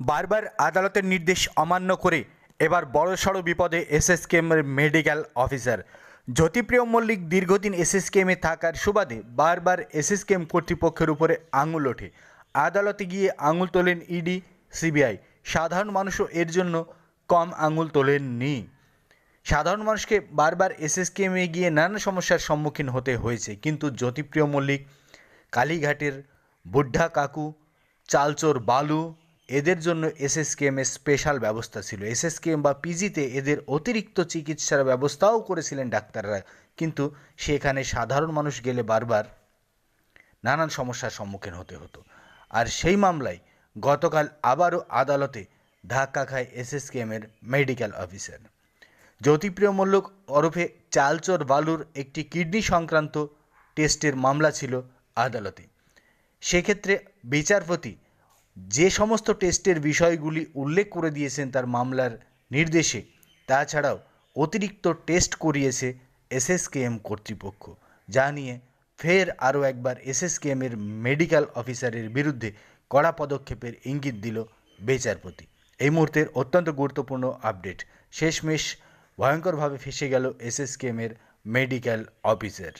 বারবার আদালতের নির্দেশ অমান্য করে এবার বড়সড় বিপদে এসএসকেএমের মেডিকেল অফিসার। জ্যোতিপ্রিয় মল্লিক দীর্ঘদিন এসএসকেএমে থাকার সুবাদে বারবার এসএসকেএম কর্তৃপক্ষের উপরে আঙুল ওঠে। আদালতে গিয়ে আঙুল তোলেন ইডি, সিবিআই। সাধারণ মানুষও এর জন্য কম আঙুল তোলেননি। সাধারণ মানুষকে বারবার এসএসকেএমে গিয়ে নানা সমস্যার সম্মুখীন হতে হয়েছে। কিন্তু জ্যোতিপ্রিয় মল্লিক, কালীঘাটের বুদ্ধা কাকু, চালচোর বালু এদের জন্য এসএসকেএমের স্পেশাল ব্যবস্থা ছিল। এসএসকেএম বা পিজিতে এদের অতিরিক্ত চিকিৎসার ব্যবস্থাও করেছিলেন ডাক্তাররা। কিন্তু সেখানে সাধারণ মানুষ গেলে বারবার নানান সমস্যার সম্মুখীন হতে হতো। আর সেই মামলায় গতকাল আবারও আদালতে ধাক্কা খায় এসএসকেএমের মেডিকেল অফিসার জ্যোতিপ্রিয় মল্লিক ওরফে চালচোর বালুর একটি কিডনি সংক্রান্ত টেস্টের মামলা ছিল আদালতে। সেক্ষেত্রে বিচারপতি যে সমস্ত টেস্টের বিষয়গুলি উল্লেখ করে দিয়েছেন তার মামলার নির্দেশে, তাছাড়াও অতিরিক্ত টেস্ট করিয়েছে এসএসকেএম কর্তৃপক্ষ, যা নিয়ে ফের আরও একবার এসএসকেএমের মেডিকেল অফিসারের বিরুদ্ধে কড়া পদক্ষেপের ইঙ্গিত দিল বিচারপতি। এই মুহূর্তের অত্যন্ত গুরুত্বপূর্ণ আপডেট, শেষমেশ ভয়ঙ্করভাবে ফেসে গেল এসএসকেএমের মেডিকেল অফিসার।